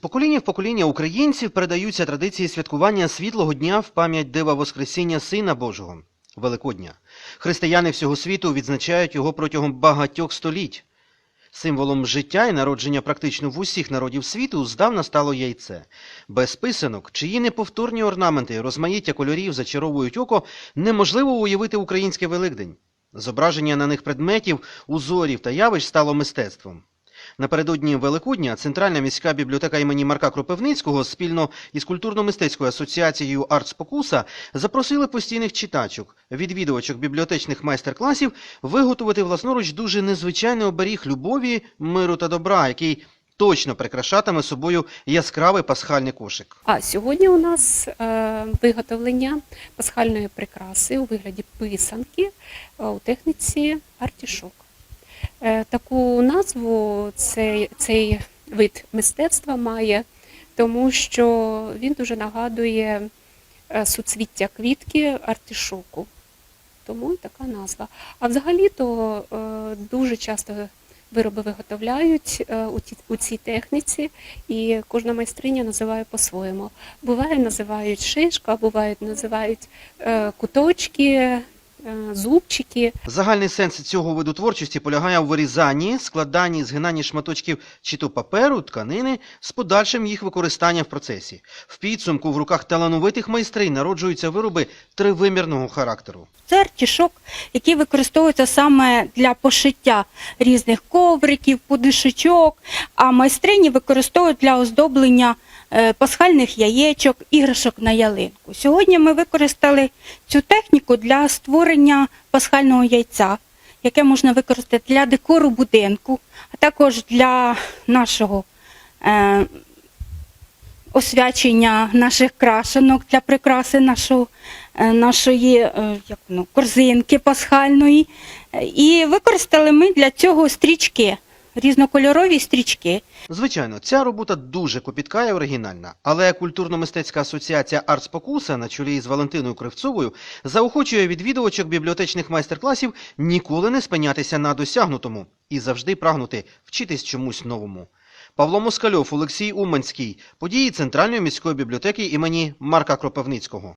покоління в покоління українців передаються традиції святкування світлого дня в пам'ять дива Воскресіння Сина Божого Великодня. Християни всього світу відзначають його протягом багатьох століть. Символом життя і народження практично в усіх народів світу здавна стало яйце. Без писанок, чиї неповторні орнаменти, розмаїття кольорів зачаровують око, неможливо уявити український Великдень. Зображення на них предметів, узорів та явищ стало мистецтвом. Напередодні Великодня Центральна міська бібліотека імені Марка Кропивницького спільно із культурно-мистецькою асоціацією «Артспокуса» запросили постійних читачок, відвідувачок бібліотечних майстер-класів виготовити власноруч дуже незвичайний оберіг любові, миру та добра, який точно прикрашатиме собою яскравий пасхальний кошик. А сьогодні у нас е, виготовлення пасхальної прикраси у вигляді писанки е, у техніці артішок. Е, таку назву цей, цей вид мистецтва має, тому що він дуже нагадує е, суцвіття квітки артішоку. Тому і така назва. А взагалі-то е, дуже часто вироби виготовляють у, цій техніці, і кожна майстриня називає по-своєму. Буває, називають шишка, бувають, називають куточки, зубчики. Загальний сенс цього виду творчості полягає у вирізанні, складанні, згинанні шматочків чи то паперу, тканини з подальшим їх використанням в процесі. В підсумку в руках талановитих майстринь народжуються вироби тривимірного характеру. Це артішок, який використовується саме для пошиття різних ковриків, подушечок, а майстрині використовують для оздоблення е, пасхальних яєчок, іграшок на ялинку. Сьогодні ми використали цю техніку для створення пасхального яйця, яке можна використати для декору будинку, а також для нашого е, освячення наших крашенок для прикраси нашого, е, нашої е, як воно, корзинки пасхальної. Е, І використали ми для цього стрічки, різнокольорові стрічки. Звичайно, ця робота дуже копітка і оригінальна, але культурно-мистецька асоціація «Артспокуса» на чолі із Валентиною Кривцовою заохочує відвідувачок бібліотечних майстер-класів ніколи не спинятися на досягнутому і завжди прагнути вчитись чомусь новому. Павло Москальов, Олексій Уманський. Події Центральної міської бібліотеки імені Марка Кропивницького.